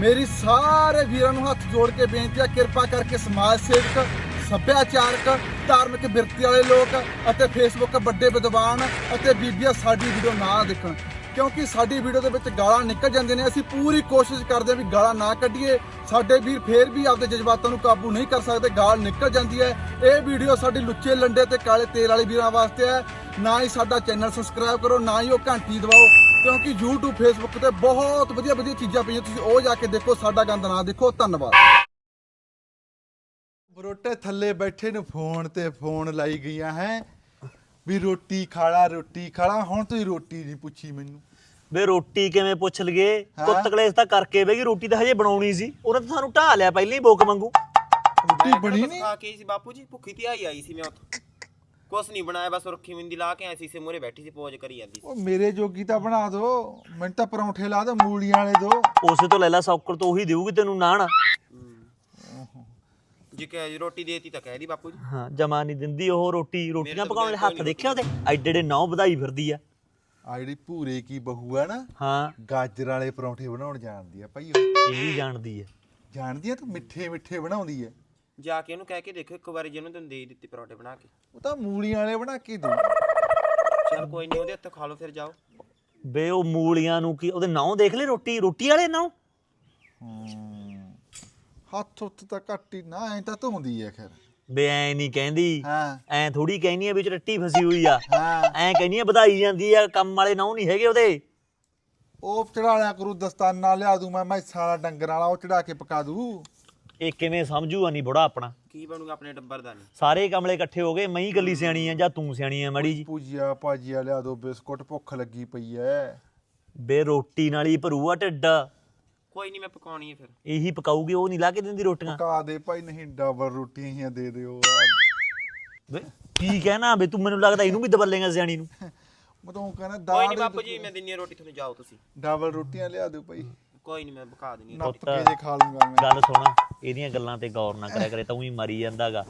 ਮੇਰੀ ਸਾਰੇ ਵੀਰਾਂ ਨੂੰ ਹੱਥ ਜੋੜ ਕੇ ਬੇਨਤੀ ਆ, ਕਿਰਪਾ ਕਰਕੇ ਸਮਾਜ ਸੇਵਕ, ਸੱਭਿਆਚਾਰਕ, ਧਾਰਮਿਕ ਬਿਰਤੀ ਵਾਲੇ ਲੋਕ ਅਤੇ ਫੇਸਬੁੱਕ ਵੱਡੇ ਵਿਦਵਾਨ ਅਤੇ ਬੀਬੀਆਂ ਸਾਡੀ ਵੀਡੀਓ ਨਾ ਦੇਖਣ। ਕਿਉਂਕਿ ਸਾਡੀ ਵੀਡੀਓ ਦੇ ਵਿੱਚ ਗਾਲਾਂ ਨਿਕਲ ਜਾਂਦੀਆਂ ਨੇ, ਅਸੀਂ ਪੂਰੀ ਕੋਸ਼ਿਸ਼ ਕਰਦੇ ਹਾਂ ਵੀ ਗਾਲਾਂ ਨਾ ਕੱਢੀਏ। ਸਾਡੇ ਵੀਰ ਫੇਰ ਵੀ ਆਪਦੇ ਜਜ਼ਬਾਤਾਂ ਨੂੰ ਕਾਬੂ ਨਹੀਂ ਕਰ ਸਕਦੇ, ਗਾਲ ਨਿਕਲ ਜਾਂਦੀ ਹੈ। ਇਹ ਵੀਡੀਓ ਸਾਡੀ ਲੁੱਚੇ ਲੰਡੇ ਤੇ ਕਾਲੇ ਤੇਲ ਵਾਲੇ ਵੀਰਾਂ ਵਾਸਤੇ ਹੈ। ਨਾ ਹੀ ਸਾਡਾ ਚੈਨਲ ਸਬਸਕ੍ਰਾਈਬ ਕਰੋ, ਨਾ ਹੀ ਉਹ ਘੰਟੀ ਦਬਾਓ। ਕਿਉਂਕਿ YouTube Facebook ਤੇ ਬਹੁਤ ਵਧੀਆ ਵਧੀਆ ਚੀਜ਼ਾਂ ਪਈਆਂ। ਤੁਸੀਂ ਉਹ ਜਾ ਕੇ ਦੇਖੋ ਸਾਡਾ ਗੰਦ ਨਾ ਦੇਖੋ। ਧੰਨਵਾਦ। ਬਰੋਟੇ ਥੱਲੇ ਬੈਠੇ ਨੂੰ ਫੋਨ ਤੇ ਫੋਨ ਲਾਈ ਗਈਆਂ ਹੈ। ਵੀ ਰੋਟੀ ਖਾਲਾ ਰੋਟੀ ਖਾਲਾ ਹੁਣ ਤੁਸੀਂ ਰੋਟੀ ਨਹੀਂ ਪੁੱਛੀ ਮੈਨੂੰ। ਵੇ ਰੋਟੀ ਕਿਵੇਂ ਪੁੱਛ ਲਈਏ? ਹਾਂ? ਕੁੱਤ ਕਲੇਸ਼ ਤਾਂ ਕਰਕੇ ਬੇਗੀ ਰੋਟੀ ਤਾਂ ਹਜੇ ਬਣਾਉਣੀ ਸੀ। ਉਹਨੇ ਤਾਂ ਸਾਨੂੰ ਢਾ ਲਿਆ ਪਹਿਲਾਂ ਹੀ ਬੋਕ ਮੰਗੂ ਰੋਟੀ ਬਣੀ ਨਹੀਂ ਖਾ ਕੇ ਆਈ ਸੀ ਬਾਪੂ ਜੀ। ਭੁੱਖੀ ਤੇ ਆਈ ਆਈ ਸੀ ਮੈਂ ਉੱਥੋਂ। ਕੁਛ ਨਹੀਂ ਬਣਾਇਆ ਬਸ ਸੁਰਖੀ ਮਿੰਦੀ ਲਾ ਕੇ ਆਈ ਸੀ ਸੇ ਮੂਰੇ ਬੈਠੀ ਸੀ ਪੋਜ ਕਰੀ ਜਾਂਦੀ ਸੀ। ਉਹ ਮੇਰੇ ਜੋਗੀ ਤਾਂ ਬਣਾ ਦੋ ਮੈਨੂੰ ਤਾਂ ਪਰੌਂਠੇ ਲਾ ਦੋ ਮੂਲੀਆਂ ਵਾਲੇ ਦੋ। ਉਸੇ ਤੋਂ ਲੈ ਲੈ ਸੌਕਰ ਤੋਂ ਉਹੀ ਦੇਊਗੀ ਤੈਨੂੰ ਨਾਣ। ਜੇ ਕਿ ਰੋਟੀ ਦੇਤੀ ਤਾਂ ਕਹਿ ਦੀ ਬਾਪੂ ਜੀ। ਹਾਂ ਜਮਾ ਨਹੀਂ ਦਿੰਦੀ ਉਹ ਰੋਟੀ ਰੋਟੀਆਂ ਪਕਾਉਣ ਦੇ ਬਗੈਰ ਹੱਥ ਦੇਖਿਆ ਉਹਦੇ? ਐਡੇ ਐਡੇ ਨੌ ਵਧਾਈ ਫਿਰਦੀ ਆ। ਆ ਜਿਹੜੀ ਭੂਰੇ ਕੀ ਬਹੂ ਆ ਨਾ ਹਾਂ। ਗਾਜਰ ਵਾਲੇ ਪਰੌਂਠੇ ਬਣਾਉਣ ਜਾਣਦੀ ਆ ਭਾਈ ਉਹ। ਇਹ ਵੀ ਜਾਣਦੀ ਆ। ਜਾਣਦੀ ਆ ਤੂੰ ਮਿੱਠੇ ਮਿੱਠੇ ਬਣਾਉਂਦੀ ਆ। ਜਾ ਕੇ ਉਹਨੂੰ ਕਹਿ ਕੇ ਦੇਖੋ ਇੱਕ ਵਾਰੀ ਜਿਹਨੂੰ ਤੈਨੂੰ ਦੇ ਦਿੱਤੇ ਪਰੌਂਠੇ ਬਣਾ ਕੇ। ਉਹ ਤਾਂ ਮੂਲੀਆਂ ਵਾਲੇ ਬਣਾ ਕੇ ਦੂ ਚਲ ਕੋਈ ਨਹੀਂ ਉਹਦੇ ਹੱਥੋਂ ਖਾ ਲਓ ਫਿਰ ਜਾਓ। ਬੇ ਉਹ ਮੂਲੀਆਂ ਨੂੰ ਕੀ ਉਹਦੇ ਨੌ ਦੇਖ ਲੈ ਰੋਟੀ ਰੋਟੀ ਵਾਲੇ ਨੌ ਹੱਥ ਉੱਤ ਤਾਂ ਘੱਟ ਹੀ ਨਾ ਐ ਤਾਂ ਧੋਂਦੀ ਆ ਖੈਰ। ਬੇ ਐ ਨਹੀਂ ਕਹਿੰਦੀ। ਹਾਂ। ਐ ਥੋੜੀ ਕਹਿਨੀ ਆ ਵਿੱਚ ਰੱਟੀ ਫਸੀ ਹੋਈ ਆ। ਹਾਂ। ਐ ਕਹਿੰਦੀ ਆ ਵਧਾਈ ਜਾਂਦੀ ਆ ਕੰਮ ਵਾਲੇ ਨੌ ਨਹੀਂ ਹੈਗੇ ਉਹਦੇ। ਉਹ ਚੜਾ ਲਿਆ ਕਰੂ ਦਸਤਾਨਾ ਲਿਆ ਦੂ ਮੈਂ ਮੈਂ ਸਾਰਾ ਡੰਗਰ ਵਾਲਾ ਉਹ ਚੜਾ ਕੇ ਪਕਾ ਦੂ। ਇਹ ਕਿਵੇਂ ਸਮਝੂਗਾ ਨਹੀਂ ਬੁੜਾ ਆਪਣਾ? ਕੀ ਬਣੂਗਾ ਆਪਣੇ ਟੱਬਰ ਦਾ ਨਹੀਂ ਸਾਰੇ ਕਮਲੇ ਇਕੱਠੇ ਹੋ ਗਏ ਮੈਂ ਹੀ ਗੱਲੀ ਸਿਆਣੀ ਆ ਜਾਂ ਤੂੰ ਸਿਆਣੀ ਆ ਮੜੀ ਜੀ? ਪੂਜੀਆ ਭਾਜੀਆ ਲਿਆ ਦੋ ਬਿਸਕੁਟ ਭੁੱਖ ਲੱਗੀ ਪਈ ਐ। ਬੇ ਰੋਟੀ ਨਾਲ ਹੀ ਭਰੂਆ ਢਿੱਡ। ਕੋਈ ਨਹੀਂ ਮੈਂ ਪਕਾਉਣੀ ਹੈ ਫਿਰ। ਇਹੀ ਪਕਾਊਗੀ ਉਹ ਨਹੀਂ ਲਾ ਕੇ ਦਿੰਦੀ ਰੋਟੀਆਂ? ਪਕਾ ਦੇ ਭਾਈ ਨਹੀਂ ਡਬਲ ਰੋਟੀਆਂ ਹੀ ਦੇ ਦਿਓ। ਬੇ ਕੀ ਕਹਿਣਾ ਬੇ ਤੂੰ ਮੈਨੂੰ ਲੱਗਦਾ ਇਹਨੂੰ ਵੀ ਦਬਲੇਗਾ ਸਿਆਣੀ ਨੂੰ। ਮੈਂ ਤਾਂ ਉਹ ਕਹਿੰਦਾ ਕੋਈ ਦਾਲ ਨਹੀਂ ਬਾਪੂ ਜੀ ਮੈਂ ਦਿੰਨੀ ਹਾਂ ਰੋਟੀ ਤੁਹਾਨੂੰ ਜਾਓ ਤੁਸੀਂ। ਡਬਲ ਰੋਟੀਆਂ ਲਿਆ ਦਿਓ ਭਾਈ। ਕੋਈ ਨਹੀਂ ਮੈਂ ਪਕਾ ਦੇਣੀ ਨੱਪ ਕੇ ਜੇ ਖਾ ਲੂੰਗਾ ਮੈਂ। ਗੱਲ ਸੁਣ ਇਹਦੀਆਂ ਗੱਲਾਂ ਤੇ ਗੌਰ ਨਾ ਕਰਿਆ ਕਰੇ ਤੂੰ ਹੀ ਮਰੀ ਜਾਂਦਾਗਾ।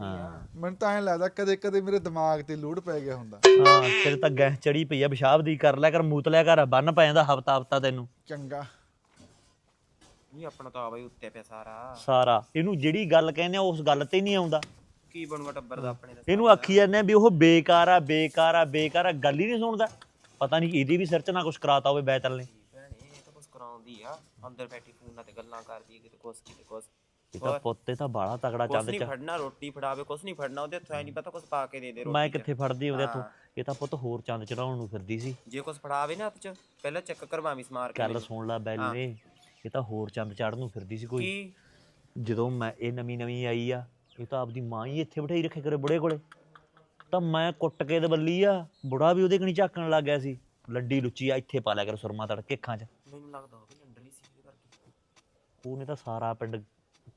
ਹਾਂ। ਮੈਨੂੰ ਤਾਂ ਐਂ ਲੱਗਦਾ ਕਦੇ ਕਦੇ ਮੇਰੇ ਦਿਮਾਗ ਤੇ ਲੋਡ ਪੈ ਗਿਆ ਹੁੰਦਾ। ਹਾਂ ਤੇਰੇ ਤਾਂ ਗੈਸ ਚੜੀ ਪਈ ਆ ਪਿਸ਼ਾਬ ਦੀ ਕਰ ਲਿਆ ਕਰ ਮੂਤ ਲਿਆ ਕਰ ਬੰਨ ਪੈ ਜਾਂਦਾ ਹਫਤਾ ਹਫਤਾ ਤੈਨੂੰ। ਚੰਗਾ। ਨਹੀਂ ਆਪਣਾ ਤਾਂ ਆਵਾ ਹੀ ਉੱਤੇ ਪਿਆ ਸਾਰਾ। ਸਾਰਾ। ਇਹਨੂੰ ਜਿਹੜੀ ਗੱਲ ਕਹਿੰਦੇ ਆ ਉਸ ਗੱਲ ਤੇ ਨਹੀਂ ਆਉਂਦਾ। ਕੀ ਬਣੂਗਾ ਟੱਬਰ ਦਾ ਆਪਣੇ ਦਾ ਇਹਨੂੰ ਆਖੀ ਜਾਂਦੇ ਆ ਵੀ ਉਹ ਬੇਕਾਰ ਆ ਬੇਕਾਰ ਆ ਬੇਕਾਰ ਆ ਗੱਲ ਹੀ ਨਹੀਂ ਸੁਣਦਾ। ਪਤਾ ਨਹੀਂ ਇਹਦੀ ਵੀ ਸਿਰ 'ਚ ਨਾ ਕੁਝ ਕਰਾਤਾ ਹੋਵੇ ਬੈਤਲ ਨੇ। ਤਾਂ ਕਰਾਉਂਦੀ ਆ ਅੰਦਰ ਬੈਠੀ ਫੋਨਾਂ ਤੇ ਗੱਲਾਂ ਕਰਦੀ ਹੈ, ਕਿਤੇ ਕੁਛ ਕਿਤੇ ਕੁਛ। ਇਹ ਤਾਂ ਪੁੱਤੇ ਤਾਂ ਬਾਲਾ ਤਗੜਾ ਕੁਛ ਚੰਦ ਨਹੀਂ ਚ। ਫੜਨਾ ਰੋਟੀ ਫੜਾਵੇ ਕੁਛ ਨਹੀਂ ਫੜਨਾ ਉਹਦੇ ਹੱਥੋਂ ਐ ਨਹੀਂ ਪਤਾ ਕੁਛ ਪਾ ਕੇ ਦੇ ਦੇ ਰੋਟੀ ਮੈਂ ਚ। ਕਿੱਥੇ ਫੜਦੀ ਉਹਦੇ ਹੱਥੋਂ? ਇਹ ਤਾਂ ਪੁੱਤ ਹੋਰ ਚੰਦ ਚੜਾਉਣ ਨੂੰ ਫਿਰਦੀ ਸੀ। ਜੇ ਕੁਛ ਫੜਾਵੇ ਨਾ ਹੱਥ ਚ ਪਹਿਲਾਂ ਚੈੱਕ ਕਰਵਾਵੀਂ ਸਮਾਰ ਕੇ। ਗੱਲ। ਸੁਣ ਲੈ ਬੈਲੇ ਇਹ ਤਾਂ ਹੋਰ ਚੰਦ ਚੜਨ ਨੂੰ ਫਿਰਦੀ ਸੀ ਕੋਈ। ਕੀ? ਜਦੋਂ ਮੈਂ ਇਹ ਨਵੀਂ ਨਵੀਂ ਆਈ ਆ ਇਹ ਤਾਂ ਆਪਦੀ ਮਾਂ ਹੀ ਇੱਥੇ ਬਿਠਾਈ ਰੱਖੇ ਕਰੇ ਬੁੜੇ ਕੋਲੇ। ਤਾਂ ਮੈਂ ਕੁੱਟ ਕੇ ਦਬੱਲੀ ਆ ਬੁੜਾ ਵੀ ਉਹਦੇ ਕਣੀ ਝਾਕਣ ਲੱਗ ਗਿਆ ਸੀ। ਲੱਡੀ ਲੁੱਚੀ ਆ ਇੱਥੇ ਪਾ ਲਿਆ ਕਰ ਸੁਰਮਾ ਤੜਕੇ ਅੱਖਾਂ 'ਚ। ਮੈਨੂੰ ਲੱਗਦਾ ਹੋਵੇ ਲੰਡਲੀ ਸੀ ਇਹਦੇ ਕਰਕੇ। ਉਹਨੇ ਤਾਂ ਸਾਰਾ ਪਿੰਡ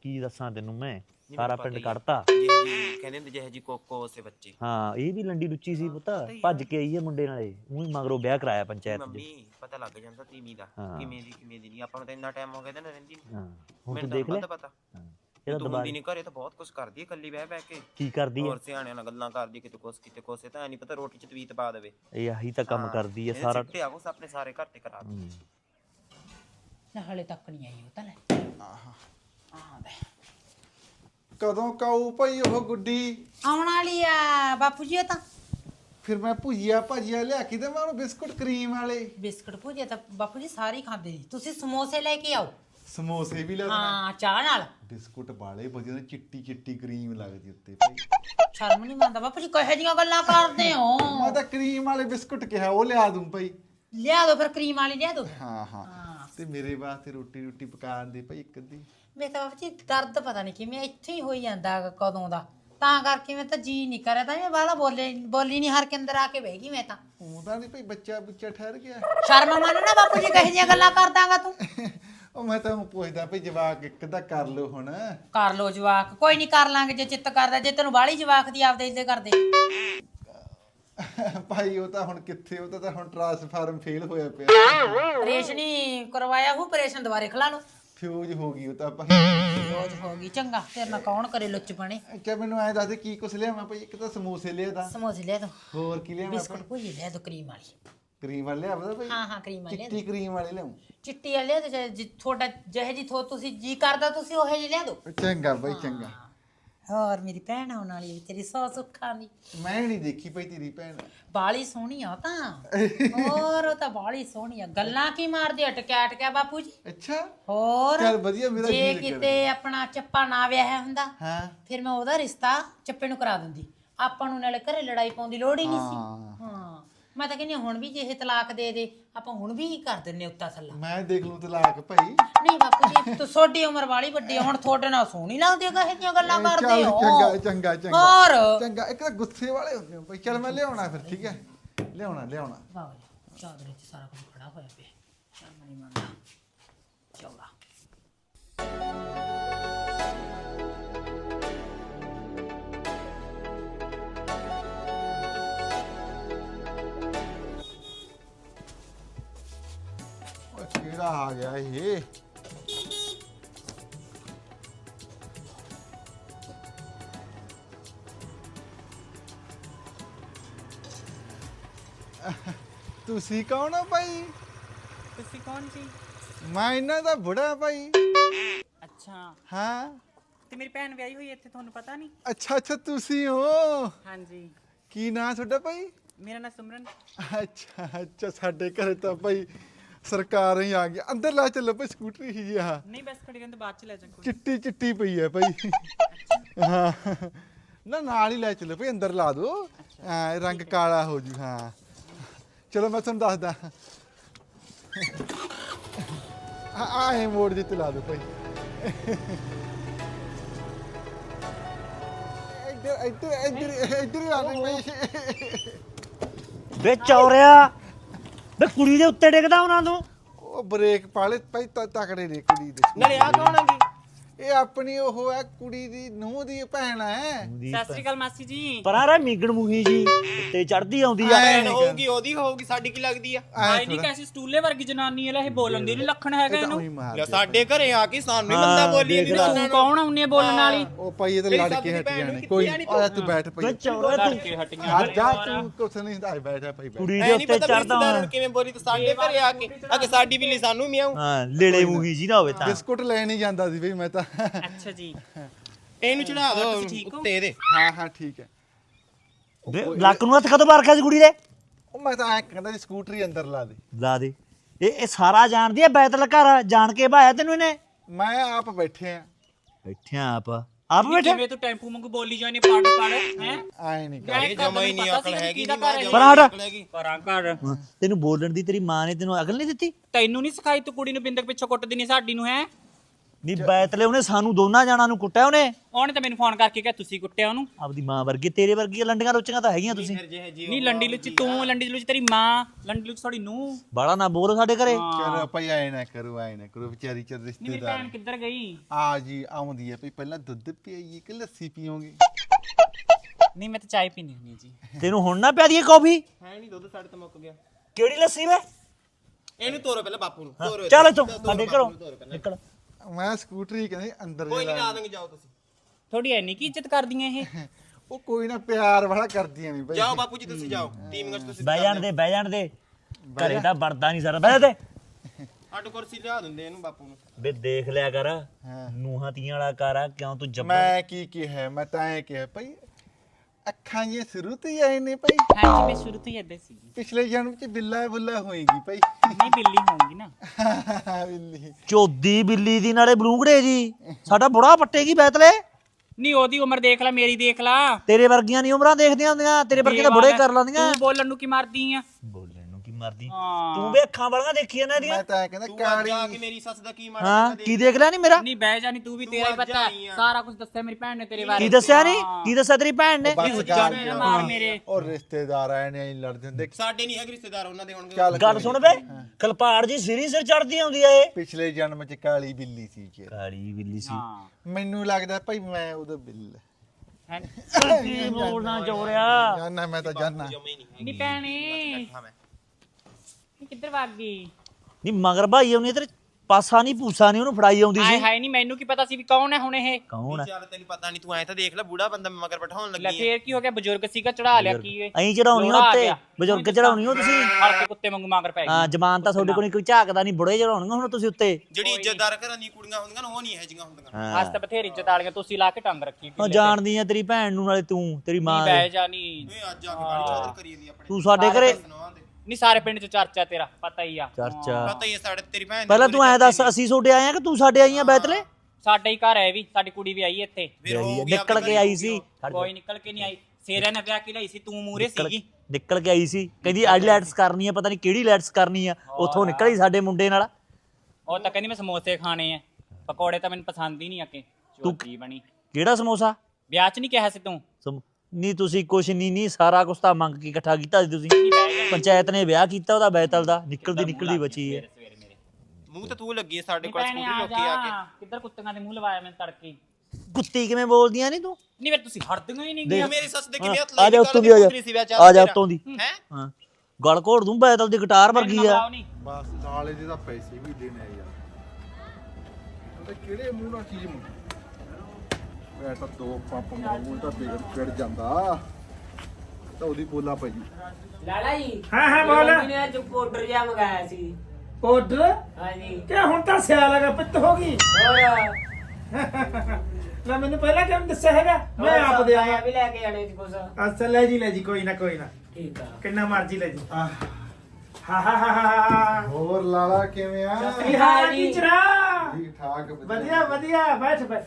ਕੀ ਦੱਸਾਂ ਤੈਨੂੰ ਮੈਂ? ਸਾਰਾ ਪਿੰਡ। ਕੱਢਤਾ। ਜਿਹੇ ਕਹਿੰਦੇ ਹੁੰਦੇ ਜਿਹੇ ਜੀ ਕੋਕੋ ਉਸੇ ਬੱਚੇ। ਹਾਂ ਇਹ ਵੀ ਲੰਡੀ ਲੁੱਚੀ ਸੀ ਪੁੱਤ। ਭੱਜ ਕੇ ਆਈ ਹੈ ਮੁੰਡੇ ਨਾਲੇ। ਉਹ ਹੀ ਮਗਰੋਂ ਵਿਆਹ ਕਰਾਇਆ ਪੰਚਾਇਤ ਮੰਮੀ ਪਤਾ ਲੱਗ ਜਾਂਦਾ ਤੀਵੀਂ ਦਾ ਹਾਂ। ਕਿਵੇਂ ਦੀ ਕਿਵੇਂ ਦੀ ਨਹੀਂ। ਆਪਾਂ ਨੂੰ ਤਾਂ ਇੰਨਾ ਟਾਈਮ ਹੋ ਗਿਆ ਤੇ ਨਾ ਰਹਿੰਦੀ ਨੀ। ਹਾਂ ਹੁਣ ਮੈਨੂੰ ਤੂੰ ਦੇਖ ਤਾਂ ਲੈ। ਪਤਾ। ਹਾਂ। ਇਹਦਾ ਤੂੰ ਦਬਾ ਹੁੰਦੀ ਨਹੀਂ ਘਰੇ ਤਾਂ ਬਹੁਤ ਕੁਝ ਕਰਦੀ ਹੈ ਇਕੱਲੀ ਬਹਿ ਬਹਿ ਕੇ। ਕੀ ਕਰਦੀ ਹੈ ਹੋਰ ਸਿਆਣਿਆਂ ਨਾਲ ਗੱਲਾਂ ਕਰਦੀ ਕਿਤੇ ਕੁਛ ਕਿਤੇ ਕੁਛ। ਇਹ ਤਾਂ ਨਹੀਂ ਪਤਾ ਰੋਟੀ ਚ ਤਵੀਤ ਪਾ ਦੇਵੇ। ਇਹ ਆਹੀ ਤਾਂ ਕੰਮ ਕਰਦੀ ਹੈ ਸਾਰਾ ਸਿੱਟੇ ਆ ਕੁਛ ਆਪਣੇ ਸਾਰੇ ਘਰ ਤੇ ਕਰਾ ਦੇ ਹੂੰ। ਨਾ ਹਲੇ ਤੱਕ ਨਹੀਂ ਆਈ ਉਹ ਤਾਂ ਲੈ। ਕਦੋਂ ਕਾਊ ਭਾਈ ਉਹ ਗੁੱਡੀ? ਆਉਣ ਵਾਲੀ ਆ ਬਾਪੂ ਜੀ ਉਹ ਤਾਂ। ਫਿਰ ਮੈਂ ਭੁਜੀਆ ਭਾਜੀਆ ਲਿਆ ਕੇ ਦੇਵਾਂ ਉਹਨੂੰ ਬਿਸਕੁਟ ਕਰੀਮ ਵਾਲੇ? ਬਿਸਕਟ ਭੁਜੇ ਤਾਂ ਬਾਪੂ ਜੀ ਸਾਰੇ ਹੀ ਖਾਂਦੇ ਨੇ। ਤੁਸੀਂ ਸਮੋਸੇ ਲੈ ਕੇ ਆਓ। ਸਮੋਸੇ ਵੀ ਲਿਆ ਦੇਣਾ। ਹਾਂ ਚਾਹ ਨਾਲ। ਬਿਸਕੁਟ ਵਾਲੇ ਵਧੀਆ ਨੇ ਚਿੱਟੀ ਚਿੱਟੀ ਕਰੀਮ ਲੱਗਦੀ ਉੱਤੇ ਭਾਈ। ਸ਼ਰਮ ਨਹੀਂ ਮੰਨਦਾ। ਬਾਪੂ ਜੀ ਕਹੇ ਜੀਆਂ ਗੱਲਾਂ ਕਰਦੇ ਹੋ? ਮੈਂ ਤਾਂ ਕਰੀਮ ਵਾਲੇ ਬਿਸਕੁਟ ਕਿਹਾ ਉਹ ਲਿਆ ਦੂੰ ਭਾਈ। ਲਿਆ ਦੋ ਫਿਰ ਕਰੀਮ ਵਾਲੀ ਲਿਆ ਦੋ। ਹਾਂ। ਹਾਂ। ਤੇ ਮੇਰੇ ਵਾਸਤੇ ਰੋਟੀ ਰੋਟੀ ਪਕਾਉਣ ਦੇ ਭਾਈ ਇੱਕ ਅੱਧੀ। ਮੈਂ ਤਾਂ ਜੀ ਦਰਦ ਪਤਾ ਨਹੀਂ ਕਿਵੇਂ ਇੱਥੇ ਹੀ ਹੋਈ ਜਾਂਦਾ ਗਾ ਕਦੋਂ ਦਾ। ਤਾਂ ਕਰਕੇ ਮੈਂ ਤਾਂ ਜੀ ਨਹੀਂ ਕਰਿਆ ਤਾਂ ਮੈਂ ਬਾਲਾ ਬੋਲੇ ਬੋਲੀ ਨਹੀਂ ਹਰ ਕੇ ਅੰਦਰ ਆ ਕੇ ਬਹਿ ਗਈ ਮੈਂ ਤਾਂ। ਉਹਦਾ ਨਹੀਂ ਭਾਈ ਬੱਚਾ ਬੁੱਚਾ ਠਹਿਰ ਗਿਆ। ਸ਼ਰਮ ਮੰਨ ਨਾ ਬਾਪੂ ਜੀ ਕਹੇ ਜੀਆਂ ਗੱਲਾਂ ਕਰਦਾਗਾ ਤੂੰ। ਉਹ ਮੈਂ ਤਾਂ ਪੁੱਛਦਾ ਭਾਈ ਜਵਾਕ ਇੱਕ ਦਾ ਕਰ ਲਓ ਹੁਣ। ਕਰ ਲੋ ਜਵਾਕ ਕੋਈ ਨਹੀਂ ਕਰ ਲਾਂਗੇ ਜੇ ਚਿੱਤ ਕਰਦਾ ਜੇ ਤੈਨੂੰ ਬਾਹਲੀ ਜਵਾਕ ਦੀ ਆਪਦੇ ਇੱਦੇ ਕਰਦੇ। ਭਾਈ ਉਹ ਤਾਂ ਹੁਣ ਕਿੱਥੇ ਉਹ ਤਾਂ ਹੁਣ ਟ੍ਰਾਂਸਫਾਰਮ ਫੇਲ ਹੋਇਆ ਪਿਆ। ਆਪਰੇਸ਼ਨ ਹੀ ਕਰਵਾਇਆ ਹੂੰ ਆਪਰੇਸ਼ਨ ਦੁਬਾਰੇ ਖਲਾ ਲਓ। ਫਿਊਜ਼ ਹੋ ਗਈ ਉਹ ਤਾਂ ਭਾਈ। ਰੋਜ਼ ਹੋ ਗਈ ਚੰਗਾ ਤੇਰੇ ਨਾਲ ਕੌਣ ਕਰੇ ਲੁੱਚ ਬਣੇ? ਅੱਛਾ ਮੈਨੂੰ ਐਂ ਦੱਸ ਦੇ ਕੀ ਕੁਛ ਲਿਆਵਾਂ ਭਾਈ ਇੱਕ ਤਾਂ ਸਮੋਸੇ ਲਿਆ ਦਾ ਸਮੋਸੇ ਲੈ ਦੋ। ਹੋਰ ਕੀ ਲਿਆਵਾਂ ਬਿਸਕੁਟ ਕੋਈ ਲੈ ਦੋ ਕਰੀਮ ਵਾਲੀ। ਕਰੀਮ ਵਾਲੇ ਲਿਆਵਦਾ ਭਾਈ? ਹਾਂ ਹਾਂ ਕਰੀਮ ਵਾਲੇ ਚਿੱਟੀ ਕਰੀਮ ਵਾਲੇ ਲਿਆਉਂ। ਚਿੱਟੀ ਵਾਲੇ ਤੇ ਜੇ- ਜੇ ਤੁਹਾਡਾ ਜਿਹੇ ਜੀ ਥੋ ਤੁਸੀਂ ਜੀ ਕਰਦਾ ਤੁਸੀਂ ਉਹੇ ਜਿਹੇ ਲਿਆ ਦਿਓ ਚੰਗਾ ਭਾਈ ਚੰਗਾ। ਹੋਰ ਮੇਰੀ ਭੈਣ ਆਉਣ ਵਾਲੀ ਹੈ, ਤੇਰੀ ਸੌ ਸੁੱਖਾਂ ਦੀ। ਮੈਂ ਨਹੀਂ ਦੇਖੀ ਭਾਈ ਤੇਰੀ ਭੈਣ। ਬਾਲੀ ਸੋਹਣੀ ਆ ਉਹ ਤਾਂ। ਹੋਰ ਉਹ ਤਾਂ ਬਾਲੀ ਸੋਹਣੀ ਆ। ਗੱਲਾਂ ਕੀ ਮਾਰਦੀ ਟਕਿਆ ਟਕਿਆ ਬਾਪੂ ਜੀ? ਅੱਛਾ। ਹੋਰ ਚੱਲ ਵਧੀਆ ਮੇਰਾ ਜੇ ਕਿਤੇ ਆਪਣਾ ਚੱਪਾ ਨਾ ਵਿਆਹਿਆ ਹੁੰਦਾ ਹਾਂ। ਫਿਰ ਮੈਂ ਉਹਦਾ ਰਿਸ਼ਤਾ ਚੱਪੇ ਨੂੰ ਕਰਾ ਦਿੰਦੀ। ਆਪਾਂ ਨੂੰ ਨਾਲੇ ਘਰੇ ਲੜਾਈ ਪਾਉਣ ਦੀ ਲੋੜ ਹੀ ਨਹੀਂ ਸੀ। ਹਾਂ। ਮੈਂ ਤਾਂ ਕਹਿੰਦੀ ਹਾਂ, ਹੁਣ ਵੀ ਜੇ ਇਹ ਤਲਾਕ ਦੇ ਦੇ ਆਪਾਂ ਹੁਣ ਵੀ ਕਰ ਦਿੰਨੇ ਉੱਤਾ ਥੱਲਾ। ਮੈਂ ਦੇਖ ਲੂ ਤਲਾਕ ਭਾਈ। ਨਹੀਂ ਬਾਪੂ ਜੀ ਤੂੰ ਛੋਟੀ ਉਮਰ ਵਾਲੀ ਵੱਡੀ ਆ, ਹੁਣ ਤੁਹਾਡੇ ਨਾਲ ਸੋਹਣੀ ਲੱਗਦੀ ਆ ਕਹੇ ਦੀਆਂ ਗੱਲਾਂ ਕਰਦੇ ਹੋ। ਚੰਗਾ ਚੰਗਾ ਚੰਗਾ। ਹੋਰ? ਚੰਗਾ ਇੱਕ ਤਾਂ ਗੁੱਸੇ ਵਾਲੇ ਹੁੰਦੇ ਹੋ ਭਾਈ। ਚੱਲ ਮੈਂ ਲਿਆਉਣਾ ਫਿਰ ਠੀਕ ਹੈ? ਲਿਆਉਣਾ ਲਿਆਉਣਾ। ਵਾਹ ਚਾਦਰੇ 'ਚ ਸਾਰਾ ਕੁਝ ਖੜਾ ਹੋਇਆ ਪਿਆ। ਸ਼ਰਮ ਨਹੀਂ ਮੰਨਦਾ। ਚੌੜਾ। ਕਿਹੜਾ ਆ ਗਿਆ ਇਹ? ਤੁਸੀਂ ਕੌਣ ਹੋ ਭਾਈ? ਤੁਸੀਂ ਕੌਣ ਜੀ? ਮੈਂ ਇਹਨਾਂ ਦਾ ਬੁੜਾ ਭਾਈ। ਅੱਛਾ। ਹਾਂ। ਤੇ ਮੇਰੀ ਭੈਣ ਵਿਆਹੀ ਹੋਈ ਇੱਥੇ ਤੁਹਾਨੂੰ ਪਤਾ ਨਹੀਂ? ਅੱਛਾ ਅੱਛਾ ਤੁਸੀਂ ਹੋ। ਹਾਂਜੀ। ਕੀ ਨਾਂ ਤੁਹਾਡਾ ਭਾਈ? ਮੇਰਾ ਨਾਮ ਸਿਮਰਨ। ਅੱਛਾ ਅੱਛਾ ਸਾਡੇ ਘਰੇ ਤਾਂ ਭਾਈ ਸਰਕਾਰ ਹੀ ਆ ਗਈ। ਅੰਦਰ ਲੈ ਚੱਲੋ ਭਾਈ ਸਕੂਟਰੀ ਹੀ ਜੀ ਆ। ਨਹੀਂ ਬਸ ਖੜੀ ਰਹਿੰਦੇ ਬਾਅਦ ਚ ਲੈ ਜਾਵਾਂਗੇ ਚਿੱਟੀ ਚਿੱਟੀ ਪਈ ਹੈ ਭਾਈ। ਹਾਂ। ਨਾ ਨਾਲ ਹੀ ਲੈ ਚੱਲੋ ਭਾਈ ਅੰਦਰ ਲਾ ਦਿਓ ਹਾਂ, ਰੰਗ ਕਾਲਾ ਹੋ ਜੂ ਹਾਂ। ਚਲੋ ਮੈਂ ਤੁਹਾਨੂੰ ਦੱਸਦਾ। ਆ ਆਏ ਮੋੜ ਜਿੱਤੇ ਲਾ ਦਿਓ ਭਾਈ। ਇੱਧਰ ਇੱਧਰ ਇੱਧਰ ਇੱਧਰ ਲਾ ਦੇ ਭਾਈ। ਵੇ ਚੌਰਿਆ। ਵੇ ਕੁੜੀ ਦੇ ਉੱਤੇ ਡਿੱਗਦਾ ਉਹਨਾਂ ਨੂੰ। ਉਹ ਬ੍ਰੇਕ ਪਾਲੇ ਭਾਈ ਤ- ਤਕੜੇ ਨੇ ਕੁੜੀ ਦੇ। ਨਾਲੇ ਆ ਕੌਣ ਆਂਗੀ ਇਹ ਆਪਣੀ ਉਹ ਹੈ ਕੁੜੀ ਦੀ ਨੂੰਹ ਦੀ ਭੈਣ ਹੈ। ਸਤਿ ਸ੍ਰੀ ਅਕਾਲ ਮਾਸੀ ਜੀ। ਪਰਾਂ ਰਾ ਮੀਗਣ ਮੂਹੀ ਜੀ ਉੱਤੇ ਚੜਦੀ ਆਉਂਦੀ ਆ। ਭੈਣ ਹੋਊਗੀ ਉਹਦੀ ਹੋਊਗੀ ਸਾਡੀ ਕੀ ਲੱਗਦੀ ਆ? ਆਈ ਨਹੀਂ ਕੈਸੀ ਸਟੂਲੇ ਵਰਗੀ ਜਨਾਨੀ ਹੈ ਲੈ ਇਹ ਬੋਲਣ ਦੀ ਨੀ ਲੱਖਣ ਹੈਗਾ ਉਹੀ ਇਹਨੂੰ। ਮਾਰ ਲੈ ਸਾਡੇ ਘਰੇ ਆ ਕੇ ਸਾਨੂੰ ਹੀ ਬੰਦਾ ਬੋਲੀ ਨਾ। ਤੂੰ ਕੌਣ ਆਉਣੀ ਹੈ ਬੋਲਣ ਵਾਲੀ? ਉਹ ਭਾਈ ਇਹ ਤਾਂ ਮੇਰੀ ਲੜ ਸੱਸ ਕੇ ਹਟੀਆਂ ਭੈਣ ਨੇ। ਨੂੰ ਕੋਈ ਕਿੱਥੇ ਆ ਤੂੰ ਬੈਠ ਭਾਈ। ਲੜ ਤੂੰ। ਕੇ ਹਟੀਆਂ ਆ ਜਾ ਤੂੰ ਕੁਛ ਨਹੀਂ ਹੁੰਦਾ ਬੈਠ ਭਾਈ ਬੈਠ। ਕੁੜੀ ਦੇ ਐ ਨਹੀਂ ਉੱਤੇ ਪਤਾ ਚੜਦਾ ਨੂੰ ਕਿਵੇਂ ਬੋਲੀ ਤੇ ਸਾਡੇ ਘਰੇ ਆ ਕੇ ਆ ਕੇ ਸਾਡੀ ਬਿੱਲੀ ਸਾਨੂੰ ਮਿਆਉ ਹਾਂ ਲੇਲੇ ਮੂਹੀ ਜੀ ਨਾ ਹੋਵੇ ਤਾਂ। ਬਿਸਕੁਟ ਲੈਣ ਹੀ ਜਾਂਦਾ ਸੀ ਬਈ ਮੈਂ ਤਾਂ ਅੱਛਾ ਜੀ। ਇਹਨੂੰ ਚੜਾ ਦਿਓ ਠੀਕ ਹੋ? ਉੱਤੇ ਇਹਦੇ। ਹਾਂ ਹਾਂ ਠੀਕ ਹੈ। ਵੇ ਲੱਕ ਨੂੰ ਹੱਥ ਕਦੋਂ ਬਾਰ ਸੀ ਕੁੜੀ ਦੇ? ਉਹ ਮੈਂ ਤਾਂ ਐ ਕਹਿੰਦਾ ਸੀ ਸਕੂਟਰੀ ਅੰਦਰ ਲਾ ਦੇ। ਲਾ ਦੇ। ਇਹ ਇਹ ਸਾਰਾ ਜਾਣਦੀ ਆ ਬੈਤਲ ਘਰ ਜਾਣ ਕੇ ਭਾਇਆ ਤੈਨੂੰ ਇਹਨੇ? ਮੈਂ ਆਪ ਬੈਠੇ ਆ। ਬੈਠਿਆ ਆਪ। ਆਪ ਬੈਠੇ? ਜਿਵੇਂ ਤੂੰ ਟੈਂਪੂ ਵਾਂਗੂ ਬੋਲੀ ਜਾਣੀ ਪੜ ਪੜ ਹੈ? ਆਏ ਨਹੀਂ ਇਹ ਜਮਾ ਹੀ ਨਹੀਂ ਅਕਲ ਹੈਗੀ ਨਹੀਂ ਮਾਂ ਪਰ ਹਟ ਪਰਾਂ ਘਰ। ਤੈਨੂੰ ਬੋਲਣ ਦੀ ਤੇਰੀ ਮਾਂ ਨੇ ਤੈਨੂੰ ਅਕਲ ਨਹੀਂ ਦਿੱਤੀ? ਤੈਨੂੰ ਨਹੀਂ ਸਿਖਾਈ ਤੂੰ ਕੁੜੀ ਨੂੰ ਬਿੰਦਕ ਪਿੱਛੋਂ ਕੁੱਟਦੀ ਨਹੀਂ ਸਾਡੀ ਨੂੰ ਹੈ? ਨਹੀਂ ਬੈਤਲੇ ਉਹਨੇ ਸਾਨੂੰ ਦੋਨਾਂ ਜਾਣਾਂ ਨੂੰ ਕੁੱਟਿਆ ਉਹਨੇ। ਉਹਨੇ ਤਾਂ ਮੈਨੂੰ ਫੋਨ ਕਰਕੇ ਕਿਹਾ ਤੁਸੀਂ ਕੁੱਟਿਆ ਉਹਨੂੰ। ਆਪਦੀ ਮਾਂ ਵਰਗੀ ਤੇਰੇ ਵਰਗੀਆਂ ਲੰਡੀਆਂ ਰੋਚੀਆਂ ਤਾਂ ਹੈਗੀਆਂ ਤੁਸੀਂ। ਨਹੀਂ ਲੰਡੀ ਲੁੱਚੀ ਤੂੰ ਲੰਡੀ ਲੁੱਚੀ ਤੇਰੀ ਮਾਂ ਲੰਡੀ ਲੁੱਚੀ ਤੁਹਾਡੀ ਨੂੰ ਬਾਲਾ ਨਾ ਬੋਲ ਸਾਡੇ ਘਰੇ। ਚਲੋ ਭਾਈ ਆਏ ਨਾ ਕਰੋ ਆਏ ਨਾ ਕਰੋ ਵਿਚਾਰੀ ਚਰ ਨਹੀਂ ਮੇਰੀ ਰਿਸ਼ਤੇਦਾਰ। ਭੈਣ ਕਿੱਧਰ ਗਈ? ਆ ਜੀ ਆਉਂਦੀ ਹੈ ਭਈ ਪਹਿਲਾਂ ਦੁੱਧ ਪੀਈਏ ਕਿ ਲੱਸੀ ਪੀਓਗੇ? ਨਹੀਂ ਮੈਂ ਤਾਂ ਚਾਹ ਪੀਣੀ ਹੁੰਦੀ ਜੀ। ਤੈਨੂੰ ਹੁਣ ਨਾ ਪਿਆ ਦੀਏ ਕਾਫੀ? ਹੈ ਨਹੀਂ ਦੁੱਧ ਸਾਡੇ ਤੋਂ ਮੁੱਕ ਗਿਆ। ਕਿਹੜੀ ਲੱਸੀ ਵੇ? ਇਹਨੂੰ ਤੋਰੋ ਪਹਿਲਾਂ ਬਾਪੂ ਨੂੰ ਤੋਰੋ ਚੱਲ ਇੱਥੋਂ ਸਾਡੇ ਘਰੋਂ। ਨਿਕਲ। ਮੈਂ ਸਕੂਟਰੀ ਕਹਿੰਦੇ ਅੰਦਰ ਕੋਈ ਨਹੀਂ ਦਾਂਗੇ ਜਾਓ ਤੁਸੀਂ। ਥੋੜੀ ਐਨੀ ਕੀ ਇੱਜ਼ਤ ਕਰਦੀਆਂ ਇਹ? ਉਹ ਕੋਈ ਨਾ ਪਿਆਰ ਵਾਲਾ ਕਰਦੀਆਂ ਨਹੀਂ ਭਾਈ ਜਾਓ ਬਾਪੂ ਜੀ ਤੁਸੀਂ ਜਾਓ। ਟੀਮ ਵਿੱਚ ਤੁਸੀਂ ਬਹਿ ਜਾਣ ਦੇ ਬਹਿ ਜਾਣ ਦੇ। ਘਰੇ ਤਾਂ ਵੜਦਾ ਨਹੀਂ ਸਾਰਾ। ਬਹਿ ਜਾ ਤੇ ਅੱਡ ਕੁਰਸੀ ਲਿਆ ਦਿੰਦੇ ਇਹਨੂੰ ਬਾਪੂ ਨੂੰ। ਵੇ ਦੇਖ ਲਿਆ ਕਰ। ਹਾਂ। ਨੂਹਾਂ ਤੀਆਂ ਵਾਲਾ ਕਰ ਆ ਕਿਉਂ ਤੂੰ ਜੱਬ ਮੈਂ ਕੀ ਕਿਹਾ ਮੈਂ ਤਾਂ ਇਹ ਕਿਹਾ ਭਾਈ ਅੱਖਾਂ ਇਹ ਸ਼ੁਰੂ ਤੋਂ ਹੀ ਆਏ ਨੇ ਭਾਈ। ਹਾਂਜੀ ਮੈਂ ਸ਼ੁਰੂ ਤੋਂ ਹੀ ਏਦਾਂ ਸੀ ਪਿਛਲੇ ਜਨਮ ਚ ਬਿੱਲਾ ਬੁੱਲਾ ਹੋਏਗੀ ਭਾਈ। ਨਹੀਂ ਬਿੱਲੀ ਹੋਊਗੀ ਨਾ। ਬਿੱਲੀ। ਚੋਦੀ ਬਿੱਲੀ ਦੀ ਨਾਲੇ ਬਲੂੰਗੜੇ ਜੀ। ਸਾਡਾ ਬੁੜਾ ਪੱਟੇਗੀ ਬੈਤਲੇ? ਨਹੀਂ ਉਹਦੀ ਉਮਰ ਦੇਖ ਲੈ ਮੇਰੀ ਦੇਖ ਲੈ। ਤੇਰੇ ਵਰਗੀਆਂ ਨਹੀਂ ਉਮਰਾਂ ਦੇਖਦੀਆਂ ਹੁੰਦੀਆਂ ਤੇਰੇ ਵਰਗੇ ਤਾਂ ਬੁੜੇ ਕਰ ਲੈਂਦੀਆਂ। ਤੂੰ ਬੋਲਣ ਨੂੰ ਕੀ ਮਾਰਦੀ ਆ? ਨੂੰ ਮਰਦੀ। ਹਾਂ। ਤੂੰ ਵੀ ਅੱਖਾਂ ਵਾਲੀਆਂ ਦੇਖੀਆਂ ਨਾ ਇਹਦੀਆਂ। ਮੈਂ ਤਾਂ ਇਹ ਕਹਿੰਦਾ ਤੂੰ ਅੱਜ ਆ ਕਾਲੀ। ਕੇ ਮੇਰੀ ਸੱਸ ਦਾ ਕੀ ਮਾੜਾ ਹਾਂ ਕੀ ਦੇਖ ਲਿਆ ਨਹੀਂ ਮੇਰਾ? ਨਹੀਂ ਬਹਿ ਜਾ ਨਹੀਂ ਤੂੰ ਵੀ ਤੇਰਾ ਹੀ ਅੱਜ ਪਤਾ। ਆਈ ਆ। ਸਾਰਾ ਕੁਝ ਦੱਸਿਆ ਮੇਰੀ ਭੈਣ ਨੇ ਤੇਰੇ ਬਾਰੇ। ਕੀ ਦੱਸਿਆ ਨਹੀਂ ਕੀ ਦੱਸਿਆ ਤੇਰੀ ਭੈਣ ਨੇ? ਬਸ ਜਾਣ ਗੱਲ ਨਾ ਮਾਰ ਮੇਰੇ? ਔਰ ਰਿਸ਼ਤੇਦਾਰ ਆਏ ਨੇ ਅਸੀਂ ਲੜ ਜਾਂਦੇ ਸਾਡੇ ਨਹੀਂ ਹੈਗੇ ਰਿਸ਼ਤੇਦਾਰ ਉਹਨਾਂ ਦੇ ਹੋਣਗੇ। ਚੱਲ ਗੱਲ ਸੁਣ ਵੇ ਕਲਪਾੜ ਜੀ ਸਿਰੀ ਸਿਰ ਚੜਦੀ ਆਉਂਦੀ ਆ ਇਹ। ਪਿਛਲੇ ਜਨਮ ਚ ਕਾਲੀ ਬਿੱਲੀ ਸੀ ਜੀ। ਕਾਲੀ ਬਿੱਲੀ ਸੀ। ਹਾਂ। ਮੈਨੂੰ ਲੱਗਦਾ ਭਾਈ ਮੈਂ ਉਹਦਾ ਬਿੱਲ। ਹੈਂ? ਕੀ ਬੋਲਣਾ ਚੋਰਿਆ ਜਾਨਾ ਮੈਂ ਤਾਂ ਜਾਨਾ। ਜਮੇ ਨਹੀਂ ਨੀ ਭੈਣੇ। ਹਾਂ ਮੈਂ ਇਹ ਕਿੱਧਰ ਵਗ ਗਈ? ਨਹੀਂ ਮਗਰ ਭਾਈ ਉਹਨੇ ਤੇਰੇ ਪਾਸਾ ਨਹੀਂ ਪੂਸਾ ਨਹੀਂ ਉਹਨੂੰ ਫੜਾਈ ਆਉਂਦੀ ਹਾਏ ਸੀ। ਹਾਏ ਨਹੀਂ ਮੈਨੂੰ ਕੀ ਪਤਾ ਸੀ ਵੀ ਕੌਣ ਹੈ ਹੁਣ ਇਹ? ਕੌਣ ਹੈ? ਚੱਲ ਤੈਨੂੰ ਪਤਾ ਨਹੀਂ ਤੂੰ ਐ ਤਾਂ ਦੇਖ ਲੈ ਬੂੜਾ ਬੰਦਾ ਮਗਰ ਬਿਠਾਉਣ ਲੈ ਲੱਗੀ ਐ ਫੇਰ ਕੀ ਹੋ ਗਿਆ ਬਜ਼ੁਰਗ ਸੀਗਾ ਚੜਾ ਲਿਆ ਕੀ ਇਹ? ਐਂ ਚੜਾਉਣੀ ਆ ਉੱਤੇ ਗਿਆ। ਬਜ਼ੁਰਗ ਚੜਾਉਣੀ ਹੋ ਤੁਸੀਂ। ਹਲਕੇ ਕੁੱਤੇ ਵਾਂਗੂ ਮਗਰ ਪੈ ਹਾਂ ਗਈ ਜਮਾਨ ਤਾਂ ਤੁਹਾਡੇ ਕੋਲ ਕੋਈ ਝਾਕਦਾ ਨਹੀਂ ਬੁੜੇ ਚੜਾਉਣੀਆਂ ਹੁਣ ਤੁਸੀਂ ਉੱਤੇ। ਜਿਹੜੀ ਇੱਜ਼ਤਦਾਰ ਘਰਾਂ ਦੀਆਂ ਕੁੜੀਆਂ ਹੁੰਦੀਆਂ ਨੇ ਉਹ ਨਹੀਂ ਇਹ ਜਿਹੀਆਂ ਹੁੰਦੀਆਂ। ਅੱਜ ਤਾਂ ਬਥੇਰੀ ਇੱਜ਼ਤ ਵਾਲੀਆਂ ਤੁਸੀਂ ਲਾ ਕੇ ਟੰਗ ਰੱਖੀ ਉਹ ਜਾਣਦੀ ਆ ਤੇਰੀ ਭੈਣ ਨੂੰ ਨਾਲੇ ਤੂੰ ਤੇਰੀ ਮਾਂ ਬਹਿ ਦੇ। ਜਾਨੀ ਓਏ ਅੱਜ ਆ ਕੇ ਗਾੜੀ ਚਾਦਰ ਕਰੀ ਜਾਂਦੀ ਆਪਣੇ। ਤੂੰ ਸਾਡੇ ਘਰੇ ਨਹੀਂ ਸਾਰੇ ਪਿੰਡ ਚ ਚਰਚਾ ਤੇਰਾ ਪਤਾ ਹੀ ਆ। ਚਰਚਾ ਪਤਾ ਹੀ ਐ ਸਾਡੇ ਤੇਰੀ ਭੈਣ ਦੀ ਪਹਿਲਾਂ ਤੂੰ ਐਂ ਦੱਸ ਅਸੀਂ ਤੁਹਾਡੇ ਆਏ ਆ ਕਿ ਤੂੰ ਸਾਡੇ ਆਈ ਆ ਬੈਤਲੇ? ਸਾਡਾ ਹੀ ਘਰ ਹੈ ਵੀ ਸਾਡੀ ਕੁੜੀ ਵੀ ਆਈ ਇੱਥੇ। ਹੋ ਗਿਆ ਨਿਕਲ ਕੇ ਆਈ ਸੀ। ਕੋਈ ਨਿਕਲ ਕੇ ਨਹੀਂ ਆਈ। ਸੇਰਿਆਂ ਨੇ ਵਿਆਹ ਕੇ ਲਈ ਸੀ ਤੂੰ ਮੂਰੇ ਸੀਗੀ। ਨਿਕਲ ਕੇ ਆਈ ਸੀ। ਕਹਿੰਦੀ ਆਈਲੈਟਸ ਕਰਨੀ ਆ ਪਤਾ ਨਹੀਂ ਕਿਹੜੀ ਲੈਟਸ ਕਰਨੀ ਆ। ਉੱਥੋਂ ਨਿਕਲੀ ਸਾਡੇ ਮੁੰਡੇ ਨਾਲ। ਉਹ ਤਾਂ ਕਹਿੰਦੀ ਮੈਂ ਸਮੋਸੇ ਖਾਣੇ ਆ। ਪਕੌੜੇ ਤਾਂ ਮੈਨੂੰ ਪਸੰਦ ਹੀ ਨਹੀਂ ਆਕੇ। ਚੋਤੀ ਬਣੀ। ਕਿਹੜਾ ਸਮੋਸਾ? ਵਿਆਹ ਚ ਨਹੀਂ ਕਿਹਾ ਸੀ ਤੂੰ? ਸਮ- ਨਹੀਂ ਤੁਸੀਂ ਕੁਛ ਨਹੀਂ ਨਹੀਂ ਸਾਰਾ ਕੁਛ ਤਾਂ ਮੰਗ ਕੇ ਇਕੱਠਾ ਕੀਤਾ ਸੀ ਤੁਸੀਂ। ਪੰਚਾਇਤ ਨੇ ਵਿਆਹ ਕੀਤਾ ਉਹਦਾ ਬੈਤਲ ਦਾ ਨਿਕਲਦੀ ਨਿਕਲਦੀ ਬਚੀ ਹੈ ਮੂੰਹ ਤੇ ਤੂੰ ਲੱਗੀ ਸਾਡੇ ਕੋਲ ਭੈਣੇ ਸਕੂਟਰੀ ਆ ਰੋਕੀ ਆ ਕੇ। ਜਾ। ਕਿੱਧਰ ਕੁੱਤਿਆਂ ਦੇ ਮੂੰਹ ਲਵਾਇਆ ਮੈਂ ਤੜਕੇ ਕੁੱਤੀ ਕਿਵੇਂ ਬੋਲਦੀਆਂ ਨਹੀਂ ਤੂੰ? ਨਹੀਂ ਫਿਰ ਤੁਸੀਂ ਹਟਦੀਆਂ ਹੀ ਨਹੀਂ। ਗੀਆਂ ਮੇਰੀ ਸੱਸ ਦੇ ਕਿਵੇਂ ਹੱਥ ਆ ਜਾ ਉੱਤੋਂ ਦੀ ਆ ਜਾ। ਆ ਜਾ ਉੱਤੋਂ ਦੀ। ਹੈ? ਹਾਂ। ਗਲ ਘੋੜ ਦੂੰ ਬੈਤਲ ਦੀ ਗਿਟਾਰ ਵਰਗੀ ਆ। ਬਸ ਨਾਲੇ ਦੇ ਤਾਂ ਪੈਸੇ ਵੀ ਦੇਣੇ ਆ ਯਾਰ। ਉਹਦੇ ਕਿਹੜੇ ਮੂੰਹ ਨਾਲ ਚੀਜ਼ ਮੰਗੀ? ਮੈਂ ਤਾਂ ਦੋ ਪੰਪ ਮਾਰੂ ਤਾਂ ਬਿਗੜ ਚੜ ਜਾਂਦਾ। ਤਾਂ ਉਹਦੀ ਬੋਲਾ ਪਈ। ਲਾਲਾ ਜੀ ਹਾਂ ਹਾਂ ਬੋਲ। ਨੇ ਅੱਜ ਪਾਊਡਰ ਜਿਹਾ ਮੰਗਾਇਆ ਸੀ। ਆਰਡਰ ਹਾਂਜੀ। ਕਿ ਹੁਣ ਤਾਂ ਸਿਆਲ ਲਗਾ ਪਿੱਤ ਹੋ ਗਈ। ਹੋਰ? ਲੈ ਮੈਨੂੰ ਪਹਿਲਾਂ ਕਿਉਂ ਨੀ ਦੱਸਿਆ ਹੈਗਾ? ਮੈਂ ਆਪ ਦੇ ਆਇਆ। ਵੀ ਲੈ ਕੇ ਆਣੇ ਸੀ ਕੁਛ। ਅੱਛਾ ਲੈ ਜੀ ਲੈ ਜੀ ਕੋਈ ਨਾ ਕੋਈ ਨਾ। ਠੀਕ ਆ। ਕਿੰਨਾ ਮਰਜ਼ੀ ਲੈ ਜੀ। ਹਾਂ ਹਾਂ ਹਾਂ ਹਾਂ ਹਾਂ। ਹੋਰ ਲਾਲਾ ਕਿਵੇਂ ਆ? ਠੀਕ ਠਾਕ ਵਧੀਆ ਵਧੀਆ। ਬੈਠ ਬੈਠ।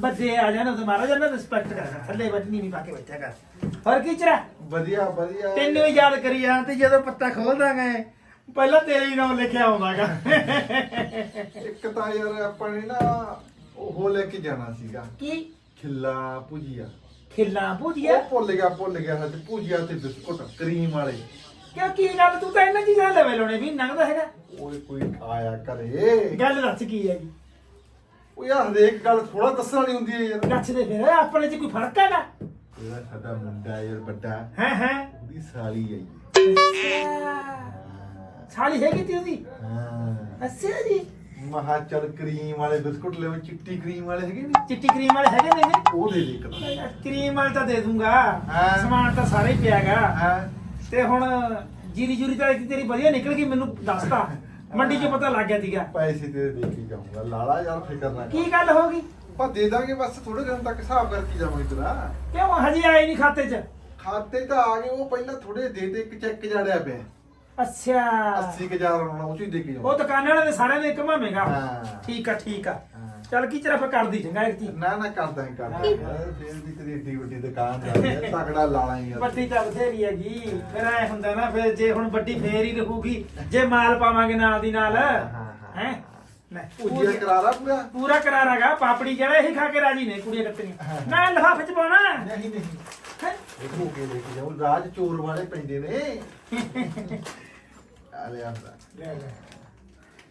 ਬੱਦੇ ਆ ਜਾਣਾ ਤੇ ਮਹਾਰਾਜ ਨਾ ਰਿਸਪੈਕਟ ਕਰਨਾ। ਥੱਲੇ ਬੈਠਣੀ ਨਹੀਂ ਪਾ ਕੇ ਬੈਠਿਆ ਕਰ। ਹੋਰ ਟੀਚਰਾ ਵਧੀਆ ਵਧੀਆ। ਤੈਨੂੰ ਯਾਦ ਕਰੀ ਜਾਂ ਤੇ ਜਦੋਂ ਪੱਤਾ ਖੋਲ ਦਾਂਗੇ ਪਹਿਲਾਂ ਤੇਰੇ ਹੀ ਨਾਮ ਲਿਖਿਆ ਆਉਂਦਾਗਾ। ਇੱਕ ਤਾਂ ਯਾਰ ਆਪਾਂ ਨੇ ਨਾ ਉਹ ਲੈ ਕੇ ਜਾਣਾ ਸੀਗਾ। ਕੀ? ਖਿੱਲਾ ਭੁਜੀਆ। ਖਿੱਲਾਂ ਭੁਜੀਆ? ਉਹ ਭੁੱਲ ਗਿਆ ਭੁੱਲ ਗਿਆ ਅੱਜ ਭੁਜੀਆ ਤੇ ਬਿਸਕੁਟ ਕਰੀਮ ਵਾਲੇ। ਕਿਉਂ ਕੀ ਗੱਲ? ਤੂੰ ਤਾਂ ਇਹਨਾਂ ਚੀਜ਼ਾਂ ਲਵੇ ਲਾਉਣੇ ਵੀ ਨੰਗਦਾ ਹੈਗਾ। ਓਏ ਕੋਈ ਆਇਆ ਕਰੇ। ਗੱਲ ਦੱਸ ਕੀ ਹੈ ਜੀ ਉਹ ਯਾਰ ਹਰੇਕ ਗੱਲ ਥੋੜਾ ਦੱਸਣ ਵਾਲੀ ਹੁੰਦੀ ਹੈ ਯਾਰ। ਦੱਸ ਦੇ ਫਿਰ ਆਪਣੇ 'ਚ ਕੋਈ ਫ਼ਰਕ ਹੈਗਾ? ਜਿਹੜਾ ਸਾਡਾ ਮੁੰਡਾ ਯਾਰ ਵੱਡਾ ਹੈ ਹੈ? ਉਹਦੀ ਸਾਲੀ ਆਈ ਸਾਲੀ ਹੈਗੀ ਤੀ ਉਹਦੀ? ਹਾਂ। ਅੱਛਾ ਜੀ। ਮਹਾ ਚੱਲ ਕਰੀਮ ਵਾਲੇ ਬਿਸਕੁਟ ਲੈ ਚਿੱਟੀ ਕਰੀਮ ਵਾਲੇ ਹੈਗੇ ਨੇ। ਚਿੱਟੀ ਕਰੀਮ ਵਾਲੇ ਹੈਗੇ ਨੇ ਉਹ ਦੇ ਦੇ ਇੱਕ ਤਾਂ ਕਰੀਮ ਵਾਲੇ ਤਾਂ ਦੇ ਦੂੰਗਾ। ਹਾਂ। ਸਮਾਨ ਤਾਂ ਸਾਰਾ ਹੀ ਪਿਆਗਾ ਹਾਂ। ਤੇ ਹੁਣ ਜੀਰੀ ਜੂਰੀ ਤਾਂ ਤੇਰੀ ਵਧੀਆ ਨਿਕਲ ਗਈ ਮੈਨੂੰ ਦੱਸਤਾ ਮੰਡੀ 'ਚ ਪਤਾ ਲੱਗ ਗਿਆ ਸੀਗਾ। ਪੈਸੇ ਤੇਰੇ ਦੇ ਕੇ ਜਾਊਂਗਾ। ਲਾਲਾ ਯਾਰ ਫਿਕਰ ਨਾ ਕਰ। ਕੀ ਗੱਲ ਹੋ ਗਈ? ਪਰ ਦੇ ਦਾਂਗੇ ਬਸ ਥੋੜੇ ਦਿਨ ਤੱਕ ਹਿਸਾਬ ਕਰਕੇ ਜਾਵਾਂਗੇ ਤੇਰਾ ਕਿਉਂ? ਹਜੇ ਆਏ ਨਹੀਂ ਖਾਤੇ 'ਚ। ਖਾਤੇ ਤਾਂ ਆ ਗਏ ਉਹ ਪਹਿਲਾਂ ਥੋੜੇ ਦੇ ਦੇ ਇੱਕ ਚੈੱਕ ਜੜਿਆ ਪਿਆ। ਅੱਛਾ। 80000 ਹੋਣਾ ਉਹ ਚ ਹੀ ਦੇ ਕੇ ਉਹ ਜਾਊਂਗਾ। ਦੁਕਾਨ ਵਾਲੇ ਦੇ ਸਾਰਿਆਂ ਦੇ ਘਮਾਵੇਂਗਾ ਹਾਂ। ਠੀਕ ਆ ਠੀਕ ਆ। ਚੱਲ ਕੀ ਚਰਾ ਫੇ ਕਰਦੀ ਚੰਗਾ ਇੱਕ ਚੀਜ਼? ਨਾ ਨਾ ਕਰਦਾ ਹੀ ਕਰਦਾ ਫੇਰ ਵੀ ਤੇਰੀ ਏਡੀ ਵੱਡੀ ਦੁਕਾਨ ਦਾ ਤਕੜਾ ਲਾਲਾ ਹੀ ਯਾਰ ਵੱਡੀ ਤਾਂ ਬਥੇਰੀ ਹੈਗੀ ਫਿਰ ਐ ਹੁੰਦਾ ਨਾ ਫਿਰ ਜੇ ਹੁਣ ਵੱਡੀ ਫੇਰ ਹੀ ਰਹੂਗੀ ਜੇ ਮਾਲ ਪਾਵਾਂਗੇ ਨਾਲ ਦੀ ਨਾਲ। ਹਾਂ। ਲੈ ਭੁਜੀਆ ਕਰਾਰਾ ਪੂਰਾ। ਪੂਰਾ ਕਰਾਰਾਗਾ ਪਾਪੜੀ ਜਿਹੜਾ ਇਹੀ ਖਾ ਕੇ ਰਾਜੀ ਨੇ ਕੁੜੀਆਂ ਕੱਤੀਆਂ ਨਾ ਲਿਫਾਫੇ ਚ ਪਾਉਣਾ। ਨਹੀਂ ਨਹੀਂ। ਹੈਂ? ਹੋ ਕੇ ਲੈ ਕੇ ਜਾਓ ਰਾਜ ਚੋਰ ਵਾਲੇ ਪੈਂਦੇ ਨੇ। ਆਲੇ ਆਂਦਾ ਲੈ ਲੈ।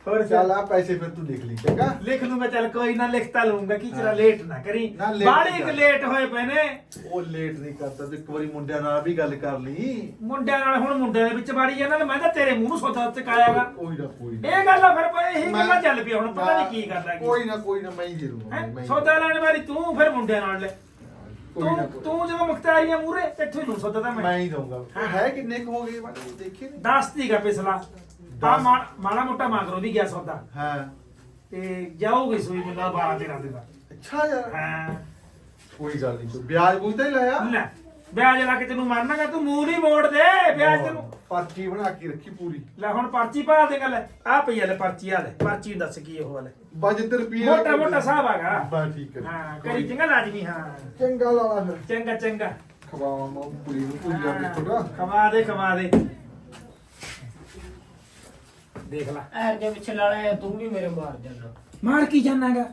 ਹੋਰ ਚੱਲ ਚੱਲ ਆ ਪੈਸੇ ਫਿਰ ਤੂੰ ਲਿਖ ਲਈ ਚੰਗਾ? ਲਿਖ ਲੂੰਗਾ ਚੱਲ ਕੋਈ ਨਾ ਲਿਖਤਾ ਲਊਂਗਾ ਕੀ ਚਰਾ ਲੇਟ ਨਾ ਕਰੀ। ਨਾ late ਬਾੜੇ ਨਹੀਂ ਇੱਕ ਕਰ। ਲੇਟ ਹੋਏ ਪਏ ਨੇ। ਉਹ ਲੇਟ ਨਹੀਂ ਕਰਦਾ ਤੇ ਇੱਕ ਵਾਰੀ ਮੁੰਡਿਆਂ ਨਾਲ ਵੀ ਗੱਲ ਕਰ ਲਈ। ਮੁੰਡਿਆਂ ਨਾਲ ਹੁਣ ਮੁੰਡਿਆਂ ਦੇ ਵਿੱਚ ਬਾੜੀ ਜਾਂਦਾ ਤੇ ਮੈਂ ਤਾਂ ਤੇਰੇ ਮੂੰਹ ਨੂੰ ਸੌਦਾ ਚਕਾਇਆਗਾ ਕੋਈ ਨਾ ਕੋਈ ਨਾ। ਇਹ ਗੱਲ ਆ ਫਿਰ ਪਏ ਇਹੀ ਮੈਂ- ਗੱਲਾਂ ਚੱਲ ਪਈ ਹੁਣ ਪਤਾ ਨਹੀਂ ਕੀ ਕਰਦਾ ਕੀ। ਕੋਈ ਨਾ ਕੋਈ ਨਾ ਮੈਂ ਹੀ ਦੇ ਦੂੰਗਾ ਹੈਂ? ਮੈਂ ਹੀ- ਸੌਦਾ ਲੈਣ ਵਾਲੀ ਤੂੰ ਫਿਰ ਮੁੰਡਿਆਂ ਨਾਲ ਲੈ। ਕੋਈ ਨਾ ਤੂੰ ਕੋਈ ਤੂੰ ਜਦੋਂ ਮੁਖਤਾਰੀਆਂ ਮੂਰੇ ਇੱਥੋਂ ਹੀ ਲੂ ਸੌਦਾ ਤਾਂ ਮੈਂ। ਮੈਂ ਹੀ ਦਊਂਗਾ। ਉਹ ਹੈ ਕਿੰਨੇ ਕੁ ਹੋ ਗਏ? ਦੇਖੇ ਨੇ। ਦੱਸ ਦੀਗਾ ਪਿਛਲਾ। ਆ ਮਾੜਾ ਮੋਟਾ ਮਾਗਰੋ ਵੀ ਗਿਆ ਸੌਦਾ। ਹਾਂ। ਤੇ ਜਾਊਗੀ ਸੂਈ ਮੁੰਡਾ 12 13 ਦਿਨ ਦਾ। ਅੱਛਾ ਯਾਰ। ਹਾਂ। ਕੋਈ ਗੱਲ ਨਹੀਂ ਤੂੰ ਵਿਆਜ ਬੂਝ ਤਾਂ ਹੀ ਲਾਇਆ? ਲੈ ਵਿਆਜ ਲਾ ਕੇ ਤੈਨੂੰ ਮਾਰਨਾਗਾ ਤੂੰ ਮੂੰਹ ਨਹੀਂ ਮੋੜ ਦੇ ਵਿਆਜ ਤੈਨੂੰ। ਪਰਚੀ ਬਣਾ ਕੇ ਰੱਖੀ ਪੂਰੀ। ਲੈ ਹੁਣ ਪਰਚੀ ਪਾ ਦੇ ਗੱਲ। ਆ ਪਈ ਆ ਲੈ ਪਰਚੀ ਆ ਲੈ। ਪਰਚੀ ਨੂੰ ਦੱਸ ਕੀ ਉਹ ਵਾਲੇ। ਬਜਟ ਰੁਪਏ ਮੋਟਾ ਮੋਟਾ ਹਿਸਾਬ ਹੈਗਾ ਬਸ ਠੀਕ ਹੈ ਹਾਂ ਕਰੀ ਚੰਗਾ ਲਾਜ਼ਮੀ ਹਾਂ। ਚੰਗਾ ਲਾਲਾ ਫਿਰ। ਚੰਗਾ ਚੰਗਾ। ਖਵਾਵਾਂ ਮੈਂ ਪੂਰੀ ਨੂੰ ਪੂਰੀ ਆ ਬਿਸਕੁਟ ਕਮਾ ਦੇ ਕਮਾ ਦੇ। ਦੇਖ ਲੈ। ਐਰ ਦੇ ਪਿੱਛੇ ਲਾਲਾ ਤੂੰ ਵੀ ਮੇਰੇ ਮਾਰ ਜਾਣਾ ਮਾਰ ਕੀ ਜਾਣਾਗਾ?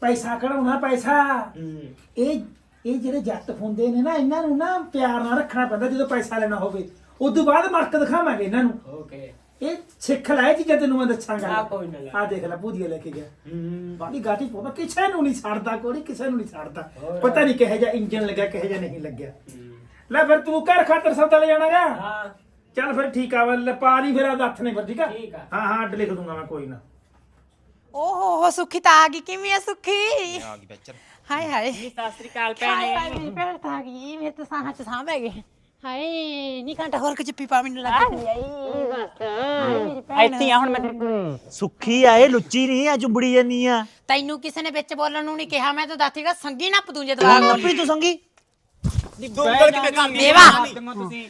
ਪੈਸਾ ਕਢਾਉਣਾ ਪੈਸਾ। ਹੂੰ। ਇਹ ਇਹ ਜਿਹੜੇ ਜੱਟ ਹੁੰਦੇ ਨੇ ਨਾ ਇਹਨਾਂ ਨੂੰ ਨਾ ਪਿਆਰ ਨਾਲ ਰੱਖਣਾ ਪੈਂਦਾ ਜਦੋਂ ਪੈਸਾ ਲੈਣਾ ਹੋਵੇ। ਉਦੋਂ ਬਾਅਦ ਮਰਕ ਦਿਖਾਵਾਂਗੇ ਇਹਨਾਂ ਨੂੰ। ਓਕੇ। ਇਹ ਸਿੱਖ ਲੈ ਚੀਜ਼ਾਂ ਤੈਨੂੰ ਮੈਂ ਦੱਸਾਂਗਾ। ਆ ਕੋਈ ਨਾ ਲੈ। ਆ ਦੇਖ ਲੈ ਪੂਦੀਆ ਲੈ ਕੇ ਗਿਆ। ਹੂੰ। ਬਾਡੀ ਗਾਟੀ ਪੋਦਾ ਕਿਸੇ ਨੂੰ ਨਹੀਂ ਛੱਡਦਾ ਕੋਈ ਕਿਸੇ ਨੂੰ ਨਹੀਂ ਛੱਡਦਾ। ਪਤਾ ਨਹੀਂ ਕਿਹੋ ਜਿਹਾ ਇੰਜਨ ਲੱਗਿਆ ਕਿਹੋ ਜਿਹਾ ਨਹੀਂ ਲੱਗਿਆ। ਲੈ ਫਿਰ ਤੂੰ ਘਰ ਖਾਤਰ ਸੌਦਾ ਲੈ ਜਾਣਾਗਾ। ਹਾਂ। ਚੱਲ ਫਿਰ ਠੀਕ ਆ ਵਾ ਲੈ ਪਾ ਲਈ ਫਿਰ ਆ ਹੱਥ ਨੇ ਫਿਰ ਠੀਕ ਆ? ਠੀਕ ਆ। ਹਾਂ ਹਾਂ ਅੱਡ ਲਿਖ ਦੂੰਗਾ ਮੈਂ ਕੋਈ ਨਾ। ਓਹੋ ਹੋ ਸੁੱਖੀ ਤਾਂ ਆ ਗਈ ਕਿਵੇਂ ਆ ਸੁੱਖੀ? ਆ ਗਈ ਬੱਚਰ ਹਾਏ ਹਾਏ। ਸਤਿ ਸ੍ਰੀ ਅਕਾਲ ਹਾਏ ਹਾਏ ਮੇਰੀ ਭੈਣ ਤਾਂ ਆ ਗਈ ਮੇਰੇ ਤਾਂ ਸਾਹਾਂ ਚ ਸਾਹ ਬਹਿ ਗਏ ਹਾਏ ਨੀ ਘੰਟਾ ਹੋਰ ਕਿ ਚਿੱਪੀ ਪਾ ਮੈਨੂੰ ਲੱਗ ਗਈ ਆਈ ਹਾਏ ਮੇਰੀ ਭੈਣ। ਇੱਥੇ ਆ ਹੁਣ ਮੈਂ। ਸੁੱਖੀ ਆਏ ਲੁੱਚੀ ਨਹੀਂ ਆ ਚੁੰਬੜੀ ਜਾਨੀ ਆ। ਤੈਨੂੰ ਕਿਸੇ ਨੇ ਵਿੱਚ ਬੋਲਣ ਨੂੰ ਨਹੀਂ ਕਿਹਾ ਮੈਂ ਤਾਂ ਦਾਤੀਗਾ ਸੰਗੀ ਨੱਪ ਦੂੰ ਜੇ ਦਵਾ ਨੱਪੀ ਤੂੰ ਸੰਗੀ। ਤੂੰ ਉਂਗਲ ਕਿਵੇਂ ਖਾਂਦੀ ਦੇਵਾ ਤੁਸੀਂ।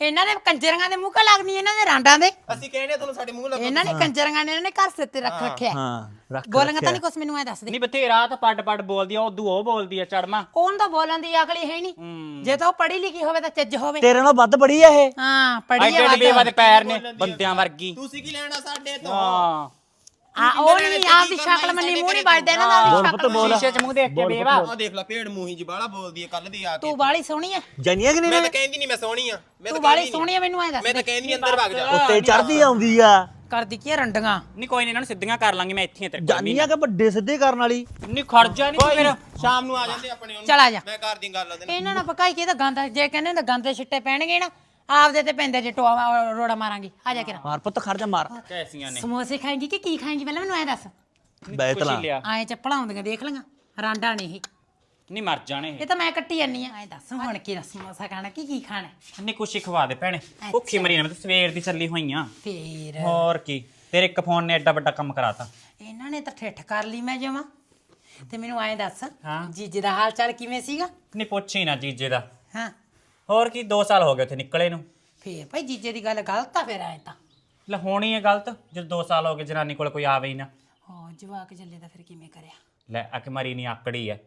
ਇਹਨਾਂ ਦੇ ਕੰਜਰੀਆਂ ਦੇ ਮੂੰਹ ਕਾ ਲੱਗਣੀ ਇਹਨਾਂ ਦੇ ਰਾਂਡਾਂ ਦੇ? ਅਸੀਂ ਕਹਿੰਦੇ ਤੁਹਾਨੂੰ ਸਾਡੇ ਮੂੰਹ ਲੱਗੋ ਇਹਨਾਂ ਨੇ ਕੰਜਰੀਆਂ ਨੇ ਇਹਨਾਂ ਨੇ ਘਰ ਸਿਰ ਤੇ ਰੱਖ ਰੱਖਿਆ। ਹਾਂ ਰੱਖ ਬੋਲਾਂਗਾ ਤਾਂ ਨਹੀਂ ਕੁਛ ਮੈਨੂੰ ਐ ਦੱਸ ਦੇ। ਨਹੀਂ ਬਥੇਰਾ ਤਾਂ ਪੱਡ ਪੱਡ ਬੋਲਦੀ ਆ ਉਦੋਂ ਉਹ ਬੋਲਦੀ ਆ ਚੜਮਾ ਉਹਨ ਤਾਂ ਬੋਲਣ ਦੀ ਅਕਲ ਹੀ ਨਹੀਂ। ਜੇ ਤਾਂ ਉਹ ਪੜ੍ਹੀ ਲਿਖੀ ਹੋਵੇ ਤਾਂ ਚੱਜ ਹੋਵੇ। ਤੇਰੇ ਨਾਲ ਵੱਧ ਬੜੀ ਆ ਇਹ। ਹਾਂ ਐਡੇ ਦੇ ਪੈਰ ਨੇ ਬੰਦਿਆਂ ਵਰਗੀ। ਤੁਸੀਂ ਕੀ ਲੈਣਾ ਸਾਡੇ ਤੋਂ? ਹਾਂ। ਆ ਉਹ ਨਹੀਂ ਆਪ ਦੀ ਸ਼ਕਲ ਮੰਨੀ ਮੂੰਹ ਨਹੀਂ ਵੱਜਦਾ ਇਹਨਾਂ ਦਾ ਬੋਲ ਆਪਦੀ ਪੁੱਤ ਸ਼ਕਲ ਬੋਲ। ਸ਼ੀਸ਼ੇ 'ਚ ਮੂੰਹ ਦੇਖ ਕੇ ਬੇਵਾ। ਆ ਦੇਖ ਲੈ ਭੇੜ ਮੂੰਹੀ ਜੀ ਬਾਲਾ ਬੋਲਦੀ ਹੈ ਕੱਲ ਦੀ ਆ ਕੇ। ਤੂੰ ਬਾਲੀ ਸੋਹਣੀ ਐ ਜਾਨੀਆਂ ਕਿ ਮੈਂ ਨਹੀਂ ਤਾਂ ਕਹਿੰਦੀ ਨਹੀਂ ਮੈਂ ਸੋਹਣੀ ਆ। ਮੈਂ ਤੂੰ ਤਾਂ ਬਾਲੀ ਕਹਿੰਦੀ ਸੋਹਣੀ ਐ ਮੈਨੂੰ ਐ ਦੱਸ ਮੈਂ ਤਾਂ ਦੇ ਕਹਿੰਦੀ ਨੀ ਅੰਦਰ ਵਗ ਜਾ। ਉੱਤੇ ਚੜਦੀ ਆਉਂਦੀ ਆ। ਕਰਦੀ ਕੀ ਰੰਡੀਆਂ? ਨਹੀਂ ਕੋਈ ਨਹੀਂ ਇਹਨਾਂ ਨੂੰ ਸਿੱਧੀਆਂ ਕਰ ਲਾਂਗੇ ਮੈਂ ਇੱਥੇ ਹੀ ਆ ਤੇਰੇ ਜਾਨੀਆਂ ਕਿ ਵੱਡੇ ਸਿੱਧੇ ਕਰਨ ਵਾਲੀ? ਨਹੀਂ ਖਰਜਾ ਨਹੀਂ ਫਿਰ। ਨੀ, ਸ਼ਾਮ ਨੂੰ ਆ ਜਾਂਦੇ ਆਪਣੇ ਉਹਨੂੰ। ਚੱਲ ਆ ਜਾ। ਮੈਂ ਕਰਦੀ ਗੱਲ ਉਹਦੇ ਨਾਲ ਇਹਨਾਂ ਨਾਲ ਪਕਾਈ ਕੀ ਤਾਂ ਗੰਦ ਜੇ ਕਹਿੰਦੇ ਤਾਂ ਗੰਦ ਛਿੱਟੇ ਪੈਣਗੇ ਨਾ ਆਪਦੇ ਤੇ ਪੈਂਦੇ ਜੇ ਟੋਆ ਰੋੜਾ ਮਾਰਾਂਗੇ। ਆ ਜਾ ਕੇ ਮਾਰ ਪੁੱਤ ਖੜ ਜਾ ਮਾਰ। ਕੈਸੀਆਂ ਨੇ। ਸਮੋਸੇ ਖਾਏਂਗੀ ਕਿ ਕੀ ਖਾਏਂਗੀ? ਪਹਿਲਾਂ ਮੈਨੂੰ ਐ ਦੱਸ। ਬੈਤਲਾ ਲਿਆ। ਆਏ ਚੱਪਲਾਂ ਹੁੰਦੀਆਂ ਦੇਖ ਲਈਆਂ। ਰਾਂਡਾ ਨਹੀਂ ਇਹ। ਨਹੀਂ ਮਰ ਜਾਣੇ ਇਹ। ਇਹ ਤਾਂ ਮੈਂ ਕੱਟੀ ਜਾਨੀ ਆ। ਐ ਦੱਸ ਹੁਣ ਕੀ ਸਮੋਸਾ ਖਾਣਾ ਕੀ ਕੀ ਖਾਣਾ? ਨਹੀਂ ਕੁਛ ਹੀ ਖਵਾ ਦੇ ਭੈਣੇ। ਭੁੱਖੀ ਮਰੀ ਨਾ ਮੈਂ ਤਾਂ ਸਵੇਰ ਦੀ ਚੱਲੀ ਹੋਈਆਂ ਫੇਰ। ਹੋਰ ਕੀ। ਤੇਰੇ ਇੱਕ ਫੋਨ ਨੇ ਐਡਾ ਵੱਡਾ ਕੰਮ ਕਰਾਤਾ। ਇਹਨਾਂ ਨੇ ਤਾਂ ਠਿੱਠ ਕਰ ਲਈ ਮੈਂ ਜਮਾ। ਤੇ ਮੈਨੂੰ ਐਂ ਦੱਸ। ਜੀਜੇ ਦਾ ਹਾਲ ਚਾਲ ਕਿਵੇਂ ਸੀਗਾ? ਨਹੀਂ ਪੁੱਛ ਹੀ ਨਾ ਜੀਜੇ ਦਾ। ਹਾਂ। ਹੋਰ ਕੀ 2 ਸਾਲ ਹੋ ਗਏ ਉੱਥੇ ਨਿਕਲੇ ਨੂੰ। ਫੇਰ ਭਾਈ ਜੀਜੇ ਦੀ ਗੱਲ ਗਲਤ ਆ ਫੇਰ ਐ ਤਾਂ। ਲੈ ਹੋਣੀ ਹੈ ਗਲਤ ਜਦ 2 ਸਾਲ ਹੋ ਗਏ ਜਨਾਨੀ ਕੋਲ ਕੋਈ ਆਵੇ ਹੀ ਨਾ। ਹਾਂ ਜਵਾਕ ਜੱਲੇ ਦਾ ਫਿਰ ਕਿਵੇਂ ਕਰਿਆ? ਲੈ ਅਕ ਮਰੀ ਨਹੀਂ ਆਕੜੀ ਹੈ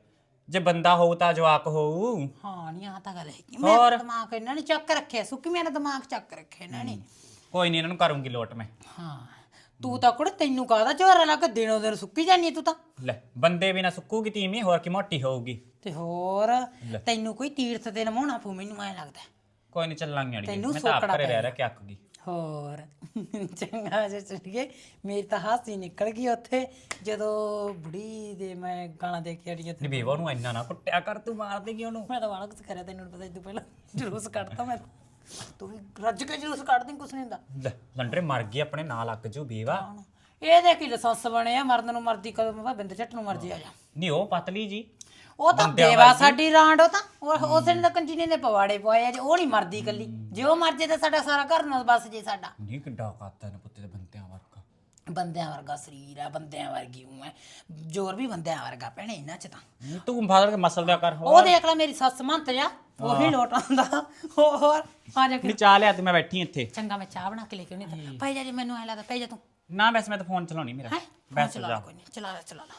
ਜੇ ਬੰਦਾ ਹੋਊ ਤਾਂ ਜਵਾਕ ਹੋਊ। ਹਾਂ ਨਹੀਂ ਆ ਤਾਂ ਗੱਲ ਹੈ ਮੈਂ ਹੋਰ? ਦਿਮਾਗ ਇਹਨਾਂ ਨੇ ਚੱਕ ਰੱਖਿਆ ਸੁੱਕੀ ਮੇਰਾ ਦਿਮਾਗ ਚੱਕ ਰੱਖਿਆ ਇਹਨਾਂ ਨੇ। ਕੋਈ ਨਹੀਂ ਇਹਨਾਂ ਨੂੰ ਕਰੂੰਗੀ ਲੋਟ ਮੈਂ। ਹਾਂ ਤੂੰ ਤਾਂ ਕੁੜ ਤੈਨੂੰ ਕਾਹਦਾ ਝੋਰਾ ਲੱਗ ਦਿਨੋਂ ਦਿਨ ਸੁੱਕੀ ਜਾਨੀ ਤੂੰ ਤਾਂ। ਲੈ ਬੰਦੇ ਵੀ ਨਾ ਸੁੱਕੂਗੀ ਤੀਵੀਂ ਹੋਰ ਕੀ ਮੋਟੀ ਹੋਊਗੀ। ਤੇ ਹੋਰ ਤੈਨੂੰ ਕੋਈ ਤੀਰਥ ਤੇ ਨਮਾਉਣਾ ਪਊ ਮੈਨੂੰ ਐ ਲੱਗਦਾ। ਕੋਈ ਨਹੀਂ ਚੱਲਾਂਗੇ ਅੜੀਏ। ਤੈਨੂੰ ਮੈਂ ਤਾਂ ਆਪ ਸੋਕੜਾ ਘਰੇ ਰਹਿ ਰਹਿ ਕੇ ਅੱਕ ਗਈ। ਹੋਰ। ਚੰਗਾ ਜੇ ਚਲੀਏ। ਮੇਰੀ ਤਾਂ ਹਾਸੀ ਨਿਕਲ ਗਈ ਉੱਥੇ। ਜਦੋਂ ਬੁੜੀ ਦੇ ਮੈਂ ਗਾਣਾ ਦੇਖ ਕੇ ਅੜੀਆਂ ਨਹੀਂ ਬੇਵਾ ਨੂੰ ਇੰਨਾ ਨਾ ਕੁੱਟਿਆ ਕਰ ਤੂੰ ਮਾਰ ਦੇਗੀ ਉਹਨੂੰ। ਮੈਂ ਤਾਂ ਵਾਲਾ ਕੁਝ ਕਰਿਆ ਤੈਨੂੰ ਪਤਾ ਇਦੋਂ ਪਹਿਲਾਂ ਜਲੂਸ ਕੱਢਤਾ ਮੈਂ ਤੂੰ। ਵੀ ਰੱਜ ਕੇ ਜਲੂਸ ਕੱਢਦੀ ਕੁਛ ਨਹੀਂ ਹੁੰਦਾ। ਲੈ ਲੰਡਰੇ ਮਰ ਗਈ ਆਪਣੇ ਨਾਲ ਅੱਕ ਜੂ ਬੇਵਾ ਇਹਦੇ ਕੀ ਲਾਇਸੈਂਸ ਬਣਿਆ ਮਰਦ ਨੂੰ ਮਰਦੀ ਕਦੋਂ ਮੈਂ ਬਿੰਦ ਝੱਟ ਨੂੰ ਮਰਜ਼ੀ ਆ ਜਾ। ਨਹੀਂ ਉਹ ਪਤਲੀ ਜੀ। ਉਹ ਤਾਂ ਦੇਵਾ ਸਾਡੀ ਰਾਂਡ ਉਹ ਤਾਂ ਉਹ ਉਸੇ ਨੇ ਤਾਂ ਕੰਜੀਨੇ ਦੇ ਪਵਾੜੇ ਪਵਾਏ ਆ ਜੇ ਉਹ ਨਹੀਂ ਮਰਦੀ ਕੱਲੀ ਜੇ ਉਹ ਮਰ ਜੇ ਤਾਂ ਸਾਡਾ ਸਾਰਾ ਘਰ ਨਾਲ ਬਸ ਜੇ ਸਾਡਾ। ਨਹੀਂ ਕਿੱਡਾ ਕਾਤਾ ਨੇ ਪੁੱਤੇ ਦੇ ਬੰਤਿਆਂ ਵਰਗਾ। ਬੰਦਿਆਂ ਵਰਗਾ ਸਰੀਰ ਆ ਬੰਦਿਆਂ ਵਰਗੀ ਹੂੰ ਮੈਂ ਜ਼ੋਰ ਵੀ ਬੰਦਿਆਂ ਵਰਗਾ ਭੈਣੇ ਇਹਨਾਂ ਚ ਤਾਂ। ਨਹੀਂ ਤੂੰ ਫਾਦਰ ਕੇ ਮਸਲ ਦਿਆ ਕਰ ਉਹ ਦੇਖ ਲੈ ਮੇਰੀ ਸੱਸ ਮੰਤ ਜਾ ਉਹੀ ਲੋਟ ਆਉਂਦਾ। ਹੋਰ ਆ ਜਾ ਕੇ ਨਹੀਂ ਚਾਹ ਲਿਆ ਤੇ ਮੈਂ ਬੈਠੀ ਇੱਥੇ। ਚੰਗਾ ਮੈਂ ਚਾਹ ਬਣਾ ਕੇ ਲੈ ਕੇ ਆਉਣੀ ਤਾਂ। ਪੈ ਜਾ ਜੇ ਮੈਨੂੰ ਐ ਲੱਗਦਾ ਪੈ ਜਾ ਤੂੰ। ਨਾ ਵੈਸੇ ਮੈਂ ਤਾਂ ਫੋਨ ਚਲਾਉਣੀ ਮੇਰਾ। ਹੈ? ਬੈਸ ਚਲਾ ਜਾ। ਲਾ ਕੋਈ ਨਹੀਂ ਚਲਾ ਲਾ ਚਲਾ ਲਾ।